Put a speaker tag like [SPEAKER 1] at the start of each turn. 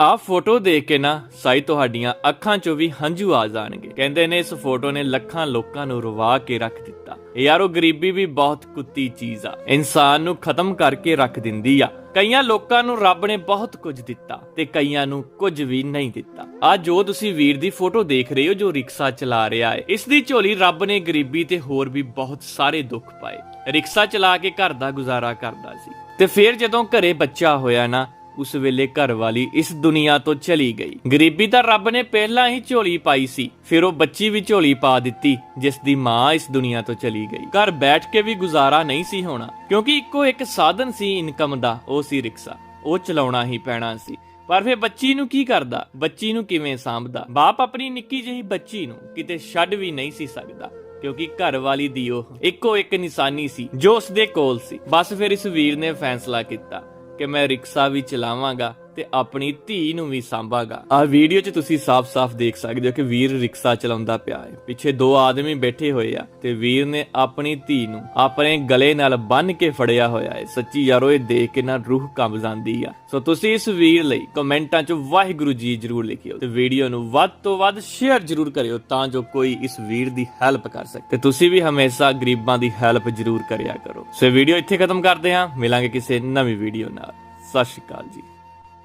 [SPEAKER 1] ਆਹ ਫੋਟੋ ਦੇਖ ਕੇ ਨਾ ਸਾਈ ਤੁਹਾਡੀਆਂ ਅੱਖਾਂ 'ਚੋਂ ਵੀ ਹੰਝੂ ਆ ਜਾਣਗੇ। ਕਹਿੰਦੇ ਨੇ ਇਸ ਫੋਟੋ ਨੇ ਲੱਖਾਂ ਲੋਕਾਂ ਨੂੰ ਰਵਾ ਕੇ ਰੱਖ ਦਿੱਤਾ। ਯਾਰੋ ਗਰੀਬੀ ਵੀ ਬਹੁਤ ਕੁੱਤੀ ਚੀਜ਼ ਆ। ਇਨਸਾਨ ਨੂੰ ਖਤਮ ਕਰਕੇ ਰੱਖ ਦਿੰਦੀ ਆ। ਕਈਆਂ ਲੋਕਾਂ ਨੂੰ ਰੱਬ ਨੇ ਬਹੁਤ ਕੁਝ ਦਿੱਤਾ ਤੇ ਕਈਆਂ ਨੂੰ ਕੁਝ ਵੀ ਨਹੀਂ ਦਿੱਤਾ। ਆ ਜੋ ਤੁਸੀਂ ਵੀਰ ਦੀ ਫੋਟੋ ਦੇਖ ਰਹੇ ਹੋ ਜੋ ਰਿਕਸ਼ਾ ਚਲਾ ਰਿਹਾ ਹੈ, ਇਸ ਦੀ ਝੋਲੀ ਰੱਬ ਨੇ ਗਰੀਬੀ ਤੇ ਹੋਰ ਵੀ ਬਹੁਤ ਸਾਰੇ ਦੁੱਖ ਪਾਏ। ਰਿਕਸ਼ਾ ਚਲਾ ਕੇ ਘਰ ਦਾ ਗੁਜ਼ਾਰਾ ਕਰਦਾ ਸੀ। ਤੇ ਫਿਰ ਜਦੋਂ ਘਰੇ ਬੱਚਾ ਹੋਇਆ ਨਾ ਉਸ ਵੇਲੇ ਘਰ ਵਾਲੀ ਇਸ ਦੁਨੀਆ ਤੋਂ ਚਲੀ ਗਈ। ਗਰੀਬੀ ਤਾਂ ਰੱਬ ਨੇ ਪਹਿਲਾਂ ਹੀ ਝੋਲੀ ਪਾਈ ਸੀ, ਫਿਰ ਉਹ ਬੱਚੀ ਵੀ ਝੋਲੀ ਪਾ ਦਿੱਤੀ, ਜਿਸ ਦੀ ਮਾਂ ਇਸ ਦੁਨੀਆ ਤੋਂ ਚਲੀ ਗਈ। ਘਰ ਬੈਠ ਕੇ ਵੀ ਗੁਜ਼ਾਰਾ ਨਹੀਂ ਸੀ ਹੋਣਾ, ਕਿਉਂਕਿ ਇੱਕੋ ਇੱਕ ਸਾਧਨ ਸੀ ਇਨਕਮ ਦਾ, ਉਹ ਸੀ ਰਿਕਸ਼ਾ। ਉਹ ਚਲਾਉਣਾ ਹੀ ਪੈਣਾ ਸੀ। ਪਰ ਫਿਰ ਬੱਚੀ ਨੂੰ ਕੀ ਕਰਦਾ? ਬੱਚੀ ਨੂੰ ਕਿਵੇਂ ਸਾਂਭਦਾ? ਬਾਪ ਆਪਣੀ ਨਿੱਕੀ ਜਿਹੀ ਬੱਚੀ ਨੂੰ ਕਿਤੇ ਛੱਡ ਵੀ ਨਹੀਂ ਸੀ ਸਕਦਾ, ਕਿਉਂਕਿ ਘਰ ਵਾਲੀ ਦੀ ਉਹ ਇੱਕੋ ਇੱਕ ਨਿਸ਼ਾਨੀ ਸੀ, ਜੋ ਉਸ ਦੇ ਕੋਲ ਸੀ। ਬਸ ਫਿਰ ਇਸ ਵੀਰ ਨੇ ਫੈਸਲਾ ਕੀਤਾ। ਕਿ ਮੈਂ ਰਿਕਸ਼ਾ ਵੀ ਚਲਾਵਾਂਗਾ। ਤੇ ਆਪਣੀ ਧੀ ਨੂੰ ਵੀ ਸਾਂਭਾਂਗਾ। ਆ ਵੀਡੀਓ 'ਚ ਤੁਸੀਂ ਸਾਫ਼-ਸਾਫ਼ ਦੇਖ ਸਕਦੇ ਹੋ ਕਿ ਵੀਰ ਰਿਕਸ਼ਾ ਚਲਾਉਂਦਾ ਪਿਆ ਹੈ। ਪਿੱਛੇ ਦੋ ਆਦਮੀ ਬੈਠੇ ਹੋਏ ਆ ਤੇ ਵੀਰ ਨੇ ਆਪਣੀ ਧੀ ਨੂੰ ਆਪਣੇ ਗਲੇ ਨਾਲ ਬੰਨ ਕੇ ਫੜਿਆ ਹੋਇਆ ਹੈ। ਸੱਚੀ ਯਾਰੋ, ਇਹ ਦੇਖ ਕੇ ਨਾ ਰੂਹ ਕੰਬ ਜਾਂਦੀ ਆ। ਸੋ ਤੁਸੀਂ ਇਸ ਵੀਰ ਲਈ ਕਮੈਂਟਾਂ 'ਚ ਵਾਹਿਗੁਰੂ ਜੀ ਜਰੂਰ ਲਿਖਿਓ ਤੇ ਵੀਡੀਓ ਨੂੰ ਵੱਧ ਤੋਂ ਵੱਧ ਸ਼ੇਅਰ ਜਰੂਰ ਕਰਿਓ ਤਾਂ ਜੋ ਕੋਈ ਇਸ ਵੀਰ ਦੀ ਹੈਲਪ ਕਰ ਸਕੇ। ਤੇ ਤੁਸੀਂ ਵੀ ਹਮੇਸ਼ਾ ਗਰੀਬਾਂ ਦੀ ਹੈਲਪ ਜਰੂਰ ਕਰਿਆ ਕਰੋ। ਸੋ ਵੀਡੀਓ ਇੱਥੇ ਖਤਮ ਕਰਦੇ ਹਾਂ। ਮਿਲਾਂਗੇ ਕਿਸੇ ਨਵੀਂ ਵੀਡੀਓ ਨਾਲ। ਸਤਿ ਸ਼੍ਰੀ ਅਕਾਲ ਜੀ।